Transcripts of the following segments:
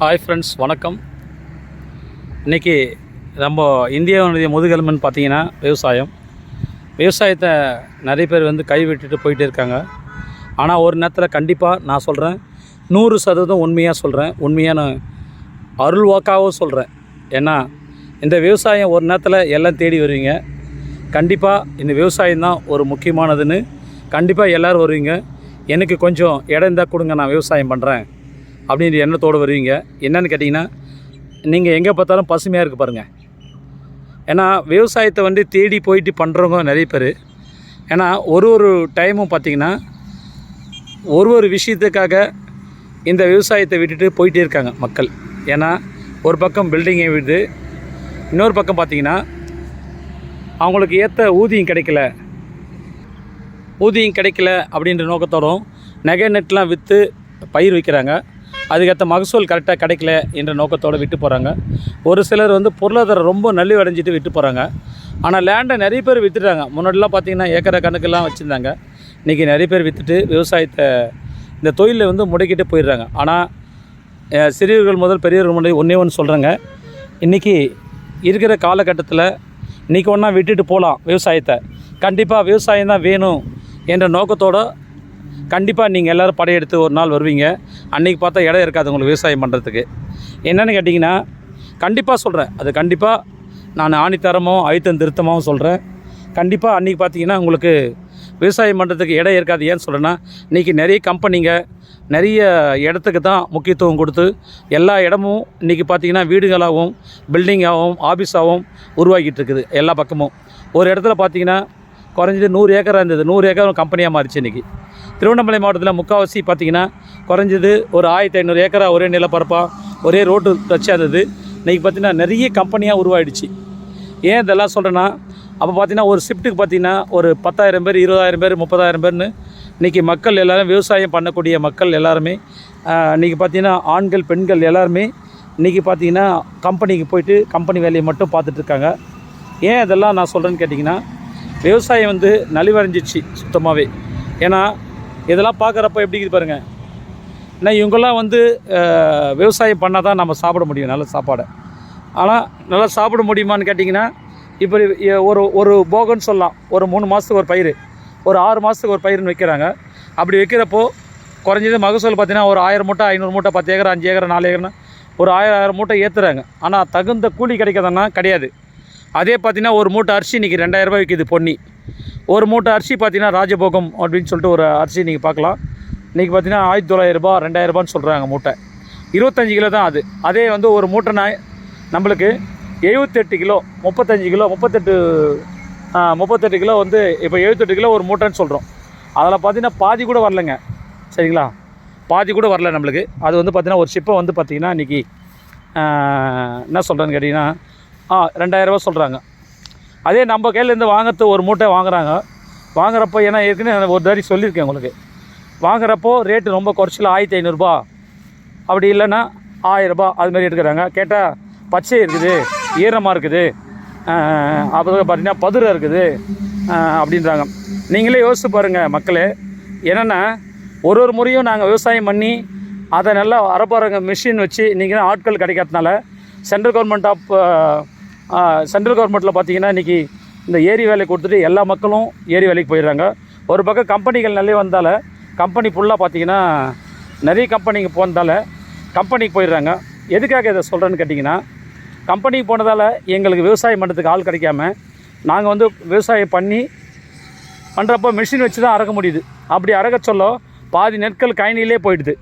Hi friends வணக்கம். இன்றைக்கி நம்ம இந்தியாவுடைய முதுகெலும்புன்னு பார்த்தீங்கன்னா விவசாயம். விவசாயத்தை நிறைய பேர் வந்து கைவிட்டுட்டு போயிட்டு இருக்காங்க. ஆனால் ஒரு நேரத்தில் கண்டிப்பாக நான் சொல்கிறேன் நூறு சதவீதம் உண்மையாக சொல்கிறேன் உண்மையான அருள் வாக்காகவும் சொல்கிறேன் ஏன்னா இந்த விவசாயம் ஒரு நேரத்தில் எல்லாம் தேடி வருவீங்க. கண்டிப்பாக இந்த விவசாயம் தான் ஒரு முக்கியமானதுன்னு கண்டிப்பாக எல்லோரும் வருவீங்க. எனக்கு கொஞ்சம் இடம் இருந்தால் கொடுங்க நான் விவசாயம் பண்ணுறேன் அப்படின்ற எண்ணத்தோடு வருவீங்க. என்னென்னு கேட்டிங்கன்னா நீங்கள் எங்கே பார்த்தாலும் பசுமையாக இருக்குது பாருங்கள் ஏன்னா விவசாயத்தை வந்து தேடி போயிட்டு பண்ணுறவங்க நிறைய பேர். ஏன்னா ஒரு ஒரு டைமும் பார்த்திங்கன்னா ஒரு ஒரு விஷயத்துக்காக இந்த விவசாயத்தை விட்டுட்டு போயிட்டே இருக்காங்க மக்கள். ஏன்னா ஒரு பக்கம் பில்டிங்கை விடுது. இன்னொரு பக்கம் பார்த்திங்கன்னா அவங்களுக்கு ஏற்ற ஊதியம் கிடைக்கல. ஊதியம் கிடைக்கல அப்படின்ற நோக்கத்தோடும் நகை நெட்லாம் விற்று பயிர் வைக்கிறாங்க. அதுக்கேற்ற மகசூல் கரெக்டாக கிடைக்கல என்ற நோக்கத்தோடு விட்டு போகிறாங்க ஒரு சிலர் வந்து பொருளாதாரம் ரொம்ப நலிவடைஞ்சிட்டு விட்டு போகிறாங்க ஆனால் லேண்டை நிறைய பேர் விற்றுட்டாங்க முன்னாடிலாம் பார்த்தீங்கன்னா ஏக்கரை கணக்கெல்லாம் வச்சுருந்தாங்க. இன்றைக்கி நிறைய பேர் விற்றுட்டு விவசாயத்தை இந்த தொழிலை வந்து முடக்கிட்டு போயிடுறாங்க. ஆனால் சிறியவர்கள் முதல் பெரியவர்கள் முதல் ஒன்றே ஒன்று சொல்கிறேங்க இன்றைக்கி இருக்கிற காலகட்டத்தில் இன்றைக்கி ஒன்றா விட்டுட்டு போகலாம் விவசாயத்தை. கண்டிப்பாக விவசாயம் தான் வேணும் என்ற நோக்கத்தோடு கண்டிப்பாக நீங்கள் எல்லோரும் படையெடுத்து ஒரு நாள் வருவீங்க. அன்றைக்கி பார்த்தா இடம் இருக்காது உங்களுக்கு விவசாயம் பண்ணுறதுக்கு என்னென்னு கேட்டிங்கன்னா கண்டிப்பாக சொல்கிறேன் அது கண்டிப்பாக நான் ஆணித்தரமாகவும் அழுத்தம் திருத்தமாகவும் சொல்கிறேன் கண்டிப்பாக அன்றைக்கி பார்த்தீங்கன்னா உங்களுக்கு விவசாயம் பண்ணுறதுக்கு இடம் இருக்காது. ஏன்னு சொல்கிறேன்னா இன்றைக்கி நிறைய கம்பெனிங்க நிறைய இடத்துக்கு தான் முக்கியத்துவம் கொடுத்து எல்லா இடமும் இன்றைக்கி பார்த்தீங்கன்னா வீடுகளாகவும் பில்டிங்காகவும் ஆஃபீஸாகவும் உருவாக்கிட்டு இருக்குது எல்லா பக்கமும். ஒரு இடத்துல பார்த்தீங்கன்னா குறைஞ்சது நூறு ஏக்கராக இருந்தது. நூறு ஏக்கர் கம்பெனியாக மாறிச்சு இன்றைக்கி திருவண்ணாமலை மாவட்டத்தில் முக்கால்வாசி பார்த்தீங்கன்னா குறைஞ்சது ஒரு ஆயிரத்தி ஐநூறு ஏக்கரா ஒரே நிலப்பரப்பாக ஒரே ரோட்டு டச்சாக இருந்தது. இன்றைக்கி பார்த்தீங்கன்னா நிறைய கம்பெனியாக உருவாயிடுச்சு. ஏன் இதெல்லாம் சொல்கிறேன்னா அப்போ பார்த்தீங்கன்னா ஒரு ஷிஃப்ட்டுக்கு பார்த்தீங்கன்னா ஒரு பத்தாயிரம் பேர் இருபதாயிரம் பேர் முப்பதாயிரம் பேர்னு இன்றைக்கி மக்கள் எல்லோரும் விவசாயம் பண்ணக்கூடிய மக்கள் எல்லாருமே இன்றைக்கி பார்த்தீங்கன்னா ஆண்கள் பெண்கள் எல்லாருமே இன்றைக்கி பார்த்தீங்கன்னா கம்பெனிக்கு போயிட்டு கம்பெனி வேலையை மட்டும் பார்த்துட்ருக்காங்க ஏன் இதெல்லாம் நான் சொல்கிறேன்னு கேட்டிங்கன்னா விவசாயம் வந்து நலிவடைஞ்சிச்சு சுத்தமாகவே ஏன்னா இதெல்லாம் பார்க்குறப்ப எப்படி இருக்குது பாருங்கள் ஏன்னா இவங்கெல்லாம் வந்து விவசாயம் பண்ணால் தான் நம்ம சாப்பிட முடியும் நல்ல சாப்பாடை. ஆனால் நல்லா சாப்பிட முடியுமான்னு கேட்டிங்கன்னா இப்போ ஒரு ஒரு போகன்னு சொல்லலாம். ஒரு மூணு மாதத்துக்கு ஒரு பயிர். ஒரு ஆறு மாதத்துக்கு ஒரு பயிர்னு வைக்கிறாங்க. அப்படி வைக்கிறப்போ குறைஞ்சது மகசூல் பார்த்தீங்கன்னா ஒரு ஆயிரம் மூட்டை ஐநூறு மூட்டை பத்து ஏக்கர் அஞ்சு ஏக்கர் நாலு ஏக்கர்னு ஒரு ஆயிரம் ஆயிரம் மூட்டை ஏற்றுறாங்க ஆனால் தகுந்த கூலி கிடைக்கிறதுனா கிடையாது. அதே பார்த்தீங்கன்னா ஒரு மூட்டை அரிசி இன்றைக்கி ரெண்டாயிரம் ரூபாய் விற்கிது பொன்னி. ஒரு மூட்டை அரிசி பார்த்தீங்கன்னா ராஜபோகம் அப்படின்னு சொல்லிட்டு ஒரு அரிசி நீங்கள் பார்க்கலாம். இன்றைக்கி பார்த்தீங்கன்னா ஆயிரத்தி தொள்ளாயிரரூபா ரெண்டாயிரரூபான்னு சொல்கிறாங்க மூட்டை. இருபத்தஞ்சி கிலோ தான் அது. அதே வந்து ஒரு மூட்டைனா நம்மளுக்கு எழுபத்தெட்டு கிலோ முப்பத்தஞ்சு கிலோ முப்பத்தெட்டு முப்பத்தெட்டு கிலோ வந்து இப்போ எழுபத்தெட்டு கிலோ ஒரு மூட்டைன்னு சொல்கிறோம் அதில் பார்த்தீங்கன்னா பாதி கூட வரலைங்க. சரிங்களா? பாதி கூட வரல நம்மளுக்கு. அது வந்து பார்த்திங்கன்னா ஒரு ஷிப்பை வந்து பார்த்திங்கன்னா இன்றைக்கி என்ன சொல்கிறேன்னு கேட்டிங்கன்னா ஆ ரெண்டாயிரரூபா சொல்கிறாங்க அதே நம்ம கையிலேருந்து வாங்குறது ஒரு மூட்டை வாங்குறாங்க. வாங்குறப்போ ஏன்னா ஏற்கனவே ஒரு தாரி சொல்லியிருக்கேன் உங்களுக்கு. வாங்குறப்போ ரேட்டு ரொம்ப குறைச்சல ஆயிரத்தி ஐநூறுரூபா அப்படி இல்லைன்னா ஆயிரரூபா அது மாதிரி எடுக்கிறாங்க. கேட்டால் பச்சை இருக்குது ஈரமாக இருக்குது. அப்புறம் பார்த்தீங்கன்னா பதுரை இருக்குது. அப்படின்றாங்க. நீங்களே யோசித்து பாருங்கள் மக்களே. என்னென்னா ஒரு ஒரு முறையும் நாங்கள் விவசாயம் பண்ணி அதை நல்லா அரப்பாருங்க மிஷின் வச்சு நீங்கள் ஆட்கள் கிடைக்காதனால சென்ட்ரல் கவர்மெண்ட் ஆஃப் சென்ட்ரல் கவர்மெண்ட்டில் பார்த்தீங்கன்னா இன்றைக்கி இந்த ஏரி வேலை கொடுத்துட்டு எல்லா மக்களும் ஏரி வேலைக்கு போயிடுறாங்க. ஒரு பக்கம் கம்பெனிகள் நிறைய வந்தால் கம்பெனி ஃபுல்லாக பார்த்தீங்கன்னா நிறைய கம்பெனிங்க போனதால் கம்பெனிக்கு போயிடுறாங்க. எதுக்காக இதை சொல்கிறேன்னு கேட்டிங்கன்னா கம்பெனிக்கு போனதால் எங்களுக்கு விவசாயம் பண்ணுறதுக்கு ஆள் கிடைக்காம நாங்கள் வந்து விவசாயம் பண்ணி பண்ணுறப்போ மிஷின் வச்சு தான் அறக்க முடியுது. அப்படி அறக்க சொல்ல பாதி நெற்கள் கயனிலே போயிடுது.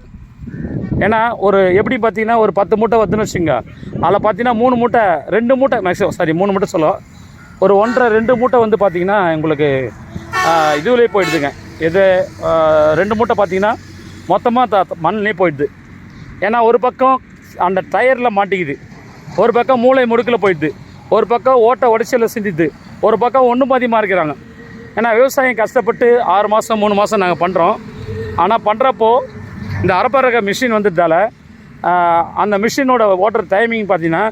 ஏன்னா ஒரு எப்படி பார்த்தீங்கன்னா ஒரு பத்து மூட்டை வருதுன்னு வச்சுங்க அதில் பார்த்தீங்கன்னா மூணு மூட்டை ரெண்டு மூட்டை மேக்ஸிமம் சாரி மூணு மூட்டை சொல்ல. ஒரு ஒன்றரை ரெண்டு மூட்டை வந்து பார்த்தீங்கன்னா உங்களுக்கு இதுவிலே போயிடுதுங்க. இது ரெண்டு மூட்டை பார்த்தீங்கன்னா மொத்தமாக த மண்ணிலே போயிடுது. ஏன்னா ஒரு பக்கம் அந்த டயரில் மாட்டிக்குது. ஒரு பக்கம் மூளை முடுக்கில் போயிடுது. ஒரு பக்கம் ஓட்டை உடைச்சலில் சிந்திது. ஒரு பக்கம் ஒன்று பாதியமாக இருக்கிறாங்க ஏன்னா விவசாயம் கஷ்டப்பட்டு ஆறு மாதம் மூணு மாதம் நாங்கள் பண்ணுறோம் ஆனால் பண்ணுறப்போ இந்த அரப்பரக மிஷின் வந்ததால் அந்த மிஷினோட ஓட்டுற டைமிங் பார்த்தீங்கன்னா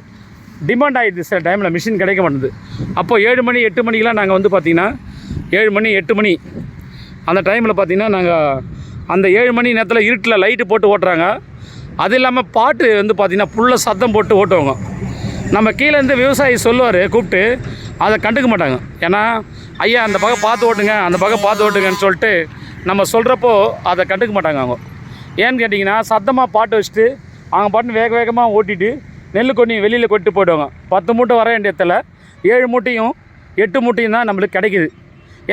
டிமாண்ட் ஆகிடுது சில டைமில் மிஷின் கிடைக்க மாட்டேது அப்போது ஏழு மணி எட்டு மணிக்கெலாம் நாங்கள் வந்து பார்த்திங்கன்னா ஏழு மணி எட்டு மணி அந்த டைமில் பார்த்திங்கன்னா நாங்கள் அந்த ஏழு மணி நேரத்தில் இருட்டில் லைட்டு போட்டு ஓட்டுறாங்க. அது இல்லாமல் பாட்டு வந்து பார்த்திங்கன்னா ஃபுல்லாக சத்தம் போட்டு ஓட்டுவாங்க. நம்ம கீழேருந்து விவசாயி சொல்லுவார் கூப்பிட்டு அதை கண்டுக்க மாட்டாங்க. ஏன்னா ஐயா அந்த பக்கம் பார்த்து ஓட்டுங்க அந்த பக்கம் பார்த்து ஓட்டுங்கன்னு சொல்லிட்டு நம்ம சொல்கிறப்போ அதை கண்டுக்க மாட்டாங்க அவங்க. ஏன்னு கேட்டிங்கன்னா சத்தமாக பாட்டு வச்சுட்டு அவங்க பாட்டு வேக வேகமாக ஓட்டிட்டு நெல் கொன்னி வெளியில் கொட்டு போயிடுவாங்க. பத்து மூட்டை வர வேண்டிய ஏழு மூட்டையும் எட்டு மூட்டையும் தான் நம்மளுக்கு கிடைக்குது.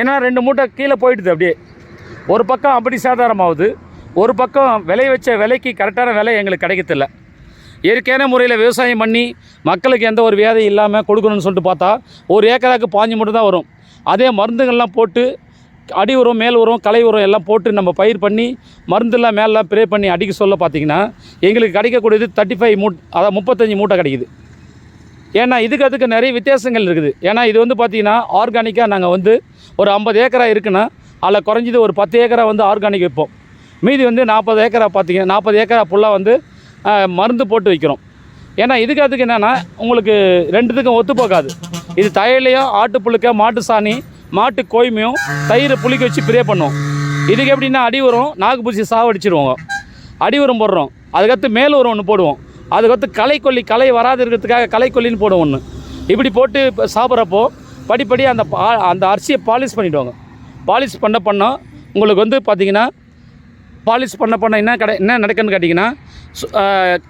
ஏன்னா ரெண்டு மூட்டை கீழே போயிடுது அப்படியே. ஒரு பக்கம் அப்படி சாதாரணமாகுது. ஒரு பக்கம் விலை வச்ச விலைக்கு கரெக்டான விலை எங்களுக்கு கிடைக்கத்தில்ல இயற்கையான முறையில் விவசாயம் பண்ணி மக்களுக்கு எந்த ஒரு வியாதி இல்லாமல் கொடுக்கணும்னு சொல்லிட்டு பார்த்தா ஒரு ஏக்கராக்கு பாஞ்சு மூட்டை தான் வரும். அதே மருந்துகள்லாம் போட்டு அடி உரம் மேல் உரம் களை உரம் எல்லாம் போட்டு நம்ம பயிர் பண்ணி மருந்தெல்லாம் மேலாம் ப்ரே பண்ணி அடிக்க சொல்ல பார்த்தீங்கன்னா எங்களுக்கு கிடைக்கக்கூடியது தேர்ட்டி ஃபைவ் மூட் அதாவது முப்பத்தஞ்சு மூட்டை கிடைக்குது. ஏன்னா இதுக்கு அதுக்கு நிறைய வித்தியாசங்கள் இருக்குது. ஏன்னா இது வந்து பார்த்திங்கன்னா ஆர்கானிக்காக நாங்கள் வந்து ஒரு ஐம்பது ஏக்கரா இருக்குன்னா அதில் குறைஞ்சது ஒரு பத்து ஏக்கரா வந்து ஆர்கானிக் வைப்போம். மீதி வந்து நாற்பது ஏக்கரா பார்த்தீங்கன்னா நாற்பது ஏக்கரா ஃபுல்லாக வந்து மருந்து போட்டு வைக்கிறோம். ஏன்னா இதுக்கு அதுக்கு என்னென்னா உங்களுக்கு ரெண்டுத்துக்கும் ஒத்து போகாது. இது தயலையோ ஆட்டுப்புழுக்க மாட்டு சாணி மாட்டு கோய்மையும் தயிரை புளிக்க வச்சு ப்ரே பண்ணுவோம். இதுக்கு எப்படின்னா அடி உரம் நாகுப்பூசி சாவடிச்சிருவோங்க. அடி உரம் போடுறோம். அதுக்கடுத்து மேல் உரம் ஒன்று போடுவோம். அதுக்கடுத்து களைக்கொல்லி களை வராது இருக்கிறதுக்காக களைக்கொல்லின்னு போடுவோம் ஒன்று இப்படி போட்டு இப்போ சாப்பிட்றப்போ படிப்படி அந்த பா- அந்த அரிசியை பாலிஷ் பண்ணிவிடுவாங்க பாலிஷ் பண்ண பண்ண உங்களுக்கு வந்து பார்த்திங்கன்னா பாலிஷ் பண்ண பண்ண என்ன கடை என்ன நடக்குன்னு கேட்டிங்கன்னா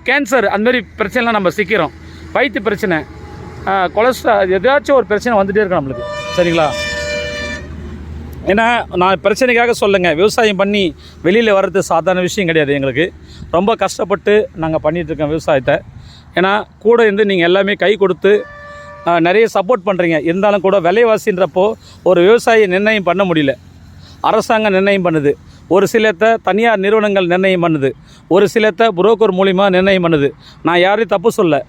கேன்சர் அந்தமாரி பிரச்சனைலாம் நம்ம சிக்கிறோம். வயிற்று பிரச்சனை கொலஸ்ட்ரால் ஏதாச்சும் ஒரு பிரச்சனை வந்துகிட்டே இருக்கும் நம்மளுக்கு. சரிங்களா? ஏன்னா நான் பிரச்சனைக்காக சொல்லுங்கள் விவசாயம் பண்ணி வெளியில் வர்றது சாதாரண விஷயம் கிடையாது எங்களுக்கு. ரொம்ப கஷ்டப்பட்டு நாங்கள் பண்ணிகிட்ருக்கோம் விவசாயத்தை. ஏன்னா கூட இருந்து நீங்கள் எல்லாமே கை கொடுத்து நிறைய சப்போர்ட் பண்ணுறீங்க இருந்தாலும் கூட விலைவாசின்றப்போ ஒரு விவசாயி நிர்ணயம் பண்ண முடியல. அரசாங்கம் நிர்ணயம் பண்ணுது. ஒரு சிலத்தை தனியார் நிறுவனங்கள் நிர்ணயம் பண்ணுது. ஒரு சிலத்தை புரோக்கர் மூலிமா நிர்ணயம் பண்ணுது. நான் யாரையும் தப்பு சொல்ல.